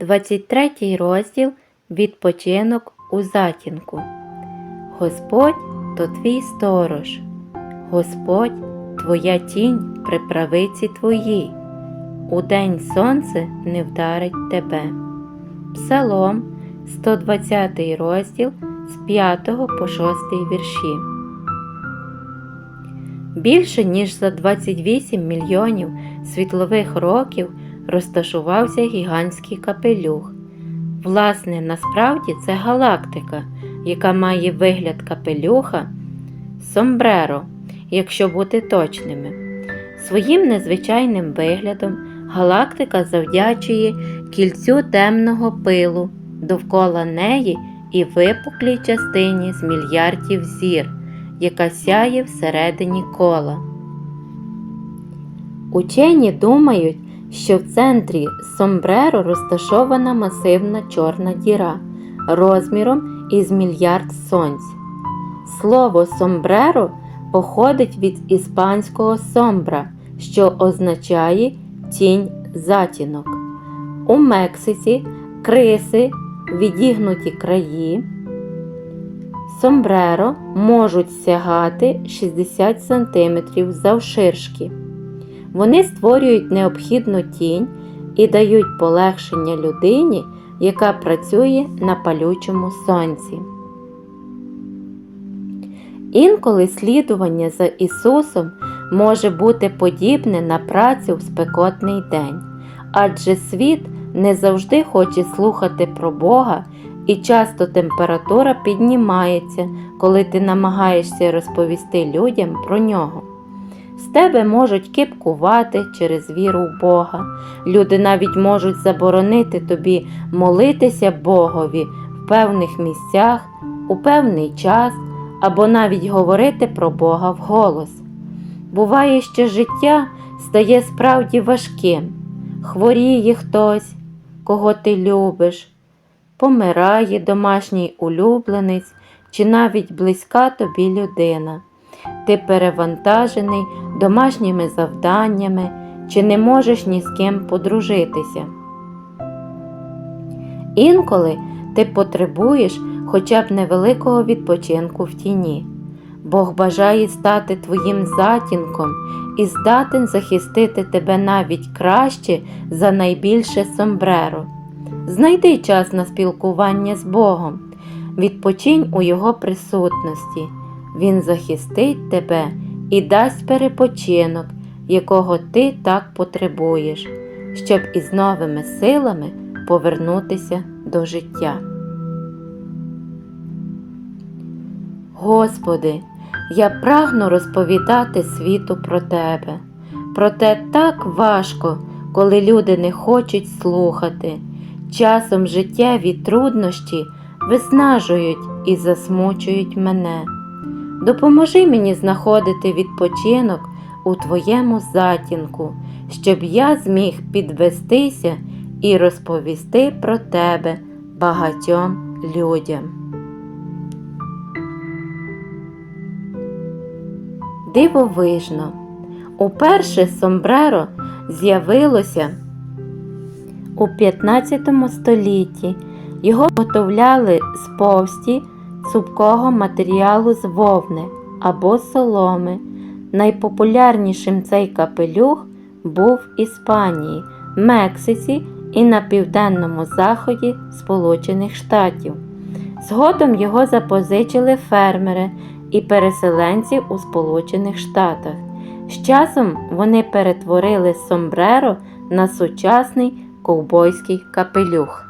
23 розділ Відпочинок у затінку. Господь то твій сторож, Господь твоя тінь при правиці твоїй, удень сонце не вдарить тебе. Псалом 120 розділ з 5 по 6 вірші. Більше ніж за 28 мільйонів світлових років розташувався гігантський капелюх. Власне, насправді це галактика, яка має вигляд капелюха сомбреро, якщо бути точними. Своїм незвичайним виглядом галактика завдячує кільцю темного пилу довкола неї і випуклій частині з мільярдів зір, яка сяє всередині кола. Учені думають, що в центрі сомбреро розташована масивна чорна діра розміром із мільярд сонць. Слово сомбреро походить від іспанського сомбра, що означає тінь затінок. У Мексиці криси, відігнуті краї. Сомбреро можуть сягати 60 см завширшки. Вони створюють необхідну тінь і дають полегшення людині, яка працює на палючому сонці. Інколи слідування за Ісусом може бути подібне на працю в спекотний день, адже світ не завжди хоче слухати про Бога, і часто температура піднімається, коли ти намагаєшся розповісти людям про нього. З тебе можуть кипкувати через віру в Бога. Люди навіть можуть заборонити тобі молитися Богові в певних місцях, у певний час або навіть говорити про Бога вголос. Буває, що життя стає справді важким, хворіє хтось, кого ти любиш, помирає домашній улюбленець чи навіть близька тобі людина. Ти перевантажений домашніми завданнями чи не можеш ні з ким подружитися. Інколи ти потребуєш хоча б невеликого відпочинку в тіні. Бог бажає стати твоїм затінком і здатен захистити тебе навіть краще за найбільше сомбреро. Знайди час на спілкування з Богом, відпочинь у Його присутності. Він захистить тебе і дасть перепочинок, якого ти так потребуєш, щоб із новими силами повернутися до життя. Господи, я прагну розповідати світу про Тебе. Проте так важко, коли люди не хочуть слухати. Часом життєві труднощі виснажують і засмучують мене. Допоможи мені знаходити відпочинок у Твоєму затінку, щоб я зміг підвестися і розповісти про Тебе багатьом людям. Дивовижно. Уперше сомбреро з'явилося у 15 столітті. Його готовляли з повсті цупкого матеріалу з вовни або соломи. Найпопулярнішим цей капелюх був в Іспанії, Мексиці і на південному заході Сполучених Штатів. Згодом його запозичили фермери і переселенці у Сполучених Штатах. З часом вони перетворили сомбреро на сучасний ковбойський капелюх.